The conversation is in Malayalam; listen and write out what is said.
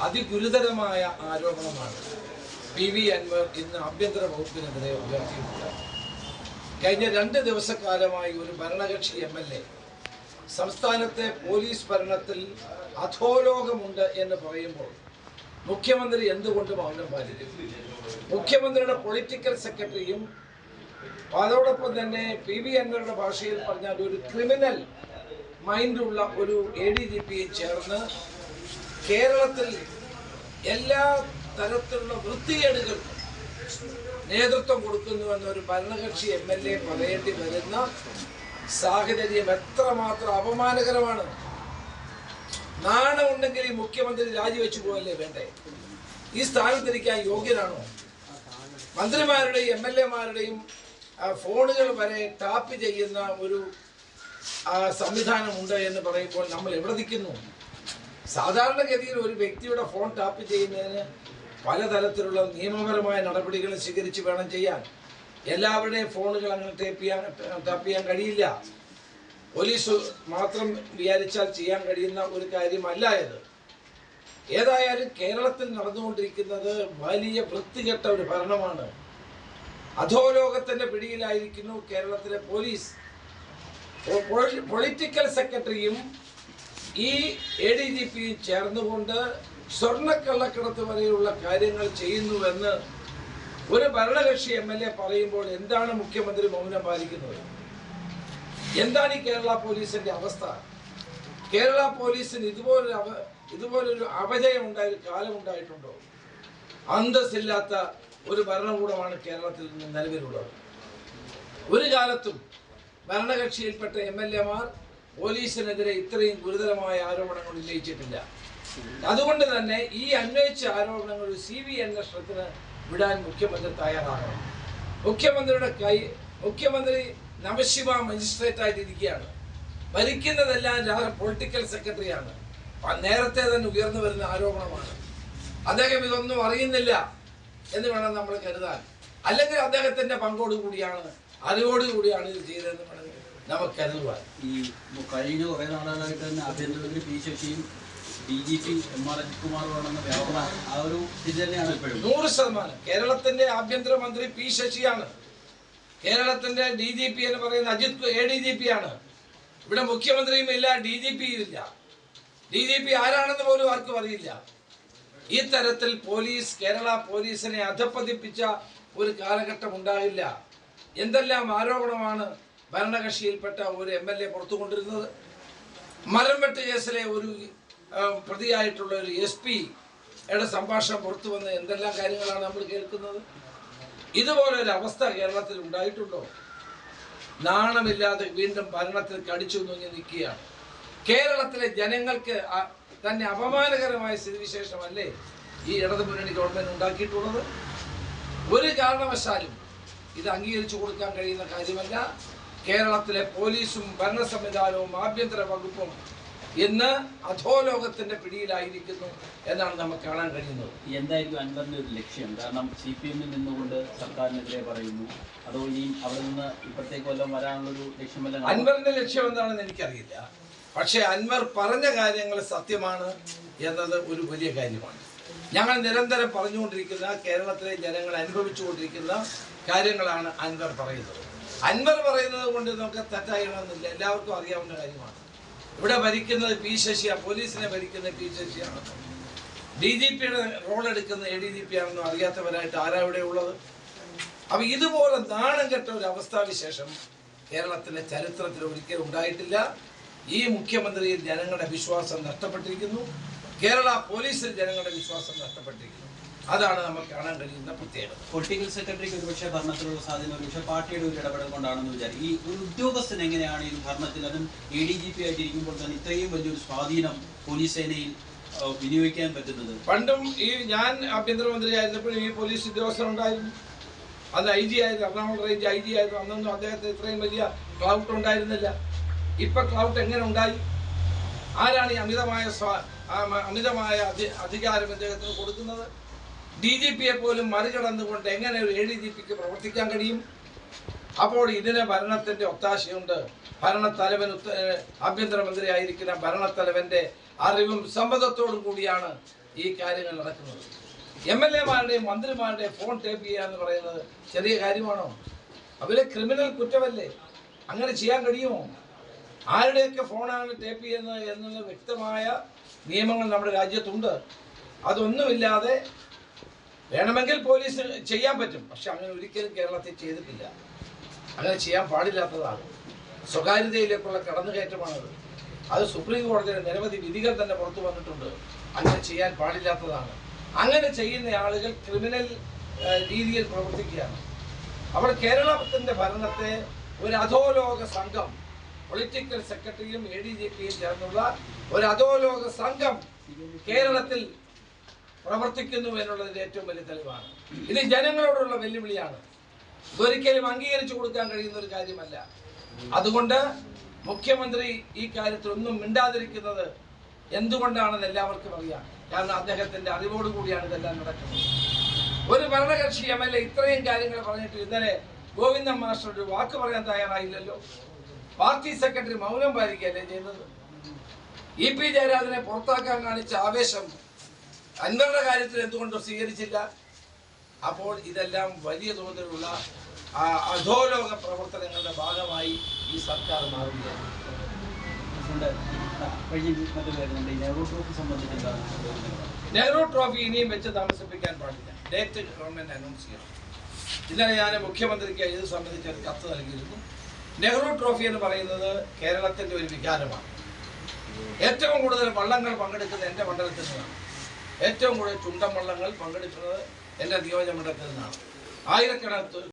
അതിഗുരുതരമായ ആരോപണമാണ്. പി വി അൻവർ ഇന്ന് ആഭ്യന്തര വകുപ്പിനെതിരെ ഉയർത്തിയിട്ടുള്ളത് കഴിഞ്ഞ രണ്ട് ദിവസക്കാലമായി ഒരു ഭരണകക്ഷി എം എൽ എ സംസ്ഥാനത്തെ പോലീസ് ഭരണത്തിൽ അധോലോകമുണ്ട് എന്ന് പറയുമ്പോൾ മുഖ്യമന്ത്രി എന്തുകൊണ്ട് മൗനം പാലിക്കും? മുഖ്യമന്ത്രിയുടെ പൊളിറ്റിക്കൽ സെക്രട്ടറിയും അതോടൊപ്പം തന്നെ പി വി അൻവറുടെ ഭാഷയിൽ പറഞ്ഞാൽ ഒരു ക്രിമിനൽ മൈൻഡുള്ള ഒരു എ ഡി ജി പിയും ചേർന്ന് കേരളത്തിൽ എല്ലാ തരത്തിലുള്ള വൃത്തികേടുകൾക്കും നേതൃത്വം കൊടുക്കുന്നുവെന്ന് ഒരു ഭരണകക്ഷി എം എൽ എ പറയേണ്ടി വരുന്ന സാഹചര്യം എത്രമാത്രം അപമാനകരമാണ്. നാണമുണ്ടെങ്കിൽ ഈ മുഖ്യമന്ത്രി രാജിവെച്ചു പോകല്ലേ വേണ്ടേ? ഈ സ്ഥാനത്തിരിക്കാൻ യോഗ്യനാണോ? മന്ത്രിമാരുടെയും എം എൽ എമാരുടെയും ഫോണുകൾ വരെ ടാപ്പ് ചെയ്യുന്ന ഒരു സംവിധാനമുണ്ട് എന്ന് പറയുമ്പോൾ നമ്മൾ എവിടെ നിൽക്കുന്നു? സാധാരണഗതിയിൽ ഒരു വ്യക്തിയുടെ ഫോൺ ടാപ്പ് ചെയ്യുന്നതിന് പലതരത്തിലുള്ള നിയമപരമായ നടപടികൾ സ്വീകരിച്ച് വേണം ചെയ്യാൻ. എല്ലാവരുടെയും ഫോണുകൾ അങ്ങനെ ടേപ്പ് ചെയ്യാൻ ടാപ്പ് ചെയ്യാൻ കഴിയില്ല. പോലീസ് മാത്രം വിചാരിച്ചാൽ ചെയ്യാൻ കഴിയുന്ന ഒരു കാര്യമല്ല ഇത്. ഏതായാലും കേരളത്തിൽ നടന്നുകൊണ്ടിരിക്കുന്നത് വലിയ വൃത്തികെട്ട ഒരു ഭരണമാണ്. അധോലോകത്തിന്റെ പിടിയിലായിരിക്കുന്നു കേരളത്തിലെ പോലീസ്. പൊളിറ്റിക്കൽ സെക്രട്ടറിയും ഈ എ ഡി ജി പിയും ചേർന്നുകൊണ്ട് സ്വർണക്കള്ളക്കടത്ത് വരെയുള്ള കാര്യങ്ങൾ ചെയ്യുന്നുവെന്ന് ഒരു ഭരണകക്ഷി എം എൽ എ പറയുമ്പോൾ എന്താണ് മുഖ്യമന്ത്രി മൗനം പാലിക്കുന്നത്? എന്താണ് ഈ കേരള പോലീസിന്റെ അവസ്ഥ? കേരള പോലീസിന് ഇതുപോലൊരു അവ ഇതുപോലൊരു അപജയം ഉണ്ടായ കാലം ഉണ്ടായിട്ടുണ്ടോ? അന്തസ്സില്ലാത്ത ഒരു ഭരണകൂടമാണ് കേരളത്തിൽ നിന്ന് നിലവിലുള്ളത്. ഒരു കാലത്തും ഭരണകക്ഷിയിൽപ്പെട്ട എം എൽ എമാർ പോലീസിനെതിരെ ഇത്രയും ഗുരുതരമായ ആരോപണങ്ങൾ ഉന്നയിച്ചിട്ടില്ല. അതുകൊണ്ട് തന്നെ ഈ അന്വയിച്ച ആരോപണങ്ങൾ സി ബി അന്വേഷണത്തിന് വിടാൻ മുഖ്യമന്ത്രി തയ്യാറാകണം. മുഖ്യമന്ത്രിയുടെ കൈ മുഖ്യമന്ത്രി നവശിവ മജിസ്ട്രേറ്റ് ആയിട്ടിരിക്കുകയാണ് ഭരിക്കുന്നതെല്ലാം പൊളിറ്റിക്കൽ സെക്രട്ടറിയാണ്. നേരത്തെ തന്നെ ഉയർന്നു വരുന്ന ആരോപണമാണ്. അദ്ദേഹം ഇതൊന്നും അറിയുന്നില്ല എന്ന് വേണം നമ്മൾ കരുതാൻ. അല്ലെങ്കിൽ അദ്ദേഹത്തിന്റെ പങ്കോടുകൂടിയാണ് അറിവോടുകൂടിയാണ് ഇത് ചെയ്തതെന്ന് വേണമെങ്കിൽ നമുക്ക് കരുതുവാൻ ഈ കഴിഞ്ഞ കുറെ നാളുകളായിട്ട് തന്നെ ആഭ്യന്തരമന്ത്രി P ശശിയും D G P M R Ajith കുമാറുമാണെന്ന വ്യാപന ആ ഒരു ഇത് തന്നെയാണ് ഇപ്പോഴും. നൂറ് ശതമാനം. കേരളത്തിന്റെ ആഭ്യന്തരമന്ത്രി പി ശശിയാണ്. കേരളത്തിന്റെ ഡി ജി പി എന്ന് പറയുന്ന Ajith A D G P ആണ്. ഇവിടെ മുഖ്യമന്ത്രിയും ഇല്ല ഡി ജി പിയും ഇല്ല. ഡി ജി പി ആരാണെന്ന് പോലും ആർക്കും അറിയില്ല. ഈ തരത്തിൽ പോലീസ് കേരള പോലീസിനെ അധപ്പതിപ്പിച്ച ഒരു കാലഘട്ടം ഉണ്ടായില്ല എന്തെല്ലാം ആരോപണമാണ് ഭരണകക്ഷിയിൽപ്പെട്ട ഒരു എം എൽ എ പുറത്തു കൊണ്ടിരുന്നത് മരം വെട്ട് കേസിലെ ഒരു പ്രതിയായിട്ടുള്ള ഒരു എസ് പിയുടെ സംഭാഷണം പുറത്തു വന്ന് എന്തെല്ലാം കാര്യങ്ങളാണ് നമ്മൾ കേൾക്കുന്നത്? ഇതുപോലൊരു അവസ്ഥ കേരളത്തിൽ ഉണ്ടായിട്ടുണ്ടോ? നാണമില്ലാതെ വീണ്ടും ഭരണത്തിൽ കടിച്ചു നുങ്ങി നിൽക്കുകയാണ്. കേരളത്തിലെ ജനങ്ങൾക്ക് തന്നെ അപമാനകരമായ സ്ഥിതിവിശേഷമല്ലേ ഈ ഇടതു മുന്നണി ഗവൺമെന്റ് ഉണ്ടാക്കിയിട്ടുള്ളത്? ഒരു കാരണവശാലും ഇത് അംഗീകരിച്ചു കൊടുക്കാൻ കഴിയുന്ന കാര്യമല്ല. കേരളത്തിലെ പോലീസും ഭരണ സംവിധാനവും ആഭ്യന്തര വകുപ്പും ഇന്ന് അധോലോകത്തിന്റെ പിടിയിലായിരിക്കുന്നു എന്നാണ് നമുക്ക് കാണാൻ കഴിയുന്നത്. എന്തായിരിക്കും അൻവറിന്റെ ഒരു ലക്ഷ്യം? കാരണം സി പി എമ്മിൽ നിന്നുകൊണ്ട് സർക്കാരിനെതിരെ പറയുന്നു. അതോ ഇനി അവിടെ നിന്ന് ഇപ്പോഴത്തേക്ക് കൊല്ലം വരാനുള്ളൊരു ലക്ഷ്യമല്ല? അൻവറിന്റെ ലക്ഷ്യം എന്താണെന്ന് എനിക്കറിയില്ല. പക്ഷേ അൻവർ പറഞ്ഞ കാര്യങ്ങൾ സത്യമാണ് എന്നത് ഒരു വലിയ കാര്യമാണ്. ഞങ്ങൾ നിരന്തരം പറഞ്ഞുകൊണ്ടിരിക്കുന്ന കേരളത്തിലെ ജനങ്ങൾ അനുഭവിച്ചുകൊണ്ടിരിക്കുന്ന കാര്യങ്ങളാണ് അൻവർ പറയുന്നത്. അൻവർ പറയുന്നത് കൊണ്ട് നമുക്ക് തെറ്റായണമെന്നില്ല എല്ലാവർക്കും അറിയാവുന്ന കാര്യമാണ്. ഇവിടെ ഭരിക്കുന്നത് പി ശശിയാ പോലീസിനെ ഭരിക്കുന്ന പി ശശിയാണ്. ഡി ജി പിയുടെ റോൾ എടുക്കുന്ന എ ഡി ജി പി ആണെന്നും അറിയാത്തവരായിട്ട് ആരാ ഇവിടെ ഉള്ളത്? അപ്പൊ ഇതുപോലെ നാണം കെട്ട ഒരു അവസ്ഥാവിശേഷം കേരളത്തിലെ ചരിത്രത്തിൽ ഒരിക്കലും ഉണ്ടായിട്ടില്ല. ഈ മുഖ്യമന്ത്രിയിൽ ജനങ്ങളുടെ വിശ്വാസം നഷ്ടപ്പെട്ടിരിക്കുന്നു. കേരള പോലീസിൽ ജനങ്ങളുടെ വിശ്വാസം നഷ്ടപ്പെട്ടിരിക്കുന്നു. അതാണ് നമുക്ക് കാണാൻ കഴിയുന്ന പ്രത്യേകത. പൊളിറ്റിക്കൽ സെക്രട്ടറിക്ക് ഒരുപക്ഷെ ഭരണത്തിലുള്ള സാധ്യത ഒരുപക്ഷെ പാർട്ടിയുടെ ഒരു ഇടപെടൽ കൊണ്ടാണെന്ന് വിചാരിക്കും. ഈ ഒരു ഉദ്യോഗസ്ഥൻ എങ്ങനെയാണ് ഈ ഭരണത്തിൽ അതും എ ഡി ജി പി ആയിട്ടിരിക്കുമ്പോൾ തന്നെ ഇത്രയും വലിയൊരു സ്വാധീനം പോലീസ് സേനയിൽ വിനിയോഗിക്കാൻ പറ്റുന്നത്? പണ്ടും ഈ ഞാൻ ആഭ്യന്തരമന്ത്രി ആയിരുന്നപ്പോഴും ഈ പോലീസ് ഉദ്യോഗസ്ഥർ ഉണ്ടായിരുന്നു. അത് ഐ ജി ആയിരുന്നു എറണാകുളം റേഞ്ച് ഐ ജി ആയിരുന്നു. അന്നൊന്നും അദ്ദേഹത്തിന് ഇത്രയും വലിയ ക്ലൗട്ട് ഉണ്ടായിരുന്നില്ല. ഇപ്പൊ ക്ലൗട്ട് എങ്ങനെ ഉണ്ടായി? ആരാണ് ഈ അമിതമായ സ്വാ- അമിതമായ അധികാരം അദ്ദേഹത്തിന് കൊടുക്കുന്നത്? ഡി ജി പിയെ പോലും മറികടന്നുകൊണ്ട് എങ്ങനെ ഒരു എ ഡി ജി പിക്ക് പ്രവർത്തിക്കാൻ കഴിയും? അപ്പോൾ ഇതിന് ഭരണത്തിന്റെ ഒത്താശയുണ്ട്. ഭരണത്തലവൻ ആഭ്യന്തരമന്ത്രിയായിരിക്കുന്ന ഭരണത്തലവന്റെ അറിവും സമ്മതത്തോടും കൂടിയാണ് ഈ കാര്യങ്ങൾ നടക്കുന്നത്. എം എൽ എമാരുടെയും മന്ത്രിമാരുടെയും ഫോൺ ടേപ്പ് ചെയ്യുക എന്ന് പറയുന്നത് ചെറിയ കാര്യമാണോ? അവരെ ക്രിമിനൽ കുറ്റമല്ലേ? അങ്ങനെ ചെയ്യാൻ കഴിയുമോ? ആരുടെയൊക്കെ ഫോണാണ് ടേപ്പ് ചെയ്യുന്നത് എന്നുള്ള വ്യക്തമായ നിയമങ്ങൾ നമ്മുടെ രാജ്യത്തുണ്ട്. അതൊന്നുമില്ലാതെ വേണമെങ്കിൽ പോലീസ് ചെയ്യാൻ പറ്റും. പക്ഷെ അങ്ങനെ ഒരിക്കലും കേരളത്തിൽ ചെയ്തിട്ടില്ല. അങ്ങനെ ചെയ്യാൻ പാടില്ലാത്തതാണ്. സ്വകാര്യതയിലേക്കുള്ള കടന്നുകയറ്റമാണത്. അത് സുപ്രീം കോടതിയുടെ നിരവധി വിധികൾ തന്നെ പുറത്തു വന്നിട്ടുണ്ട്. അങ്ങനെ ചെയ്യാൻ പാടില്ലാത്തതാണ്. അങ്ങനെ ചെയ്യുന്ന ആളുകൾ ക്രിമിനൽ രീതിയിൽ പ്രവർത്തിക്കുകയാണ്. അപ്പോൾ കേരളത്തിന്റെ ഭരണത്തെ ഒരു അധോലോക സംഘം പൊളിറ്റിക്കൽ സെക്രട്ടറിയും എ ഡി ജി പിയും ചേർന്നുള്ള ഒരു അധോലോക സംഘം കേരളത്തിൽ പ്രവർത്തിക്കുന്നു എന്നുള്ളതിന്റെ ഏറ്റവും വലിയ തെളിവാണ്. ഇത് ജനങ്ങളോടുള്ള വെല്ലുവിളിയാണ്. ഒരിക്കലും അംഗീകരിച്ചു കൊടുക്കാൻ കഴിയുന്ന ഒരു കാര്യമല്ല. അതുകൊണ്ട് മുഖ്യമന്ത്രി ഈ കാര്യത്തിൽ ഒന്നും മിണ്ടാതിരിക്കുന്നത് എന്തുകൊണ്ടാണെന്ന് എല്ലാവർക്കും അറിയാം. കാരണം അദ്ദേഹത്തിന്റെ അറിവോട് കൂടിയാണ് ഇതെല്ലാം നടക്കുന്നത്. ഒരു ഭരണകക്ഷി എം എൽ എ ഇത്രയും കാര്യങ്ങൾ പറഞ്ഞിട്ട് ഇന്നലെ ഗോവിന്ദൻ മാസ്റ്റർ ഒരു വാക്ക് പറയാൻ തയ്യാറായില്ലല്ലോ. പാർട്ടി സെക്രട്ടറി മൗനം പാലിക്കുകയല്ലേ ചെയ്തത്? ഇ പി ജയരാജനെ പുറത്താക്കാൻ കാണിച്ച ആവേശം അൻവറുടെ കാര്യത്തിൽ എന്തുകൊണ്ട് സ്വീകരിച്ചില്ല. അപ്പോൾ ഇതെല്ലാം വലിയ തോതിലുള്ള അധോലോക പ്രവർത്തനങ്ങളുടെ ഭാഗമായി ഈ സർക്കാർ മാറുകയാണ്. നെഹ്റു ട്രോഫി ഇനിയും വെച്ച് താമസിപ്പിക്കാൻ പാടില്ല. ഡേറ്റ് ഗവൺമെന്റ് അനൗൺസ് ചെയ്യണം. ഇന്നലെ ഞാൻ മുഖ്യമന്ത്രിക്ക് ഇത് സംബന്ധിച്ച് ഒരു കത്ത് നൽകിയിരുന്നു. നെഹ്റു ട്രോഫി എന്ന് പറയുന്നത് കേരളത്തിന്റെ ഒരു വികാരമാണ്. ഏറ്റവും കൂടുതൽ വള്ളങ്ങൾ പങ്കെടുക്കുന്നത് എന്റെ മണ്ഡലത്തിൽ നിന്നാണ്. ഏറ്റവും കൂടുതൽ ചുണ്ടൻ വള്ളങ്ങൾ പങ്കെടുക്കുന്നത് എന്റെ നിയോജക മണ്ഡലത്തിൽ നിന്നാണ് ആയിരക്കണക്കിന്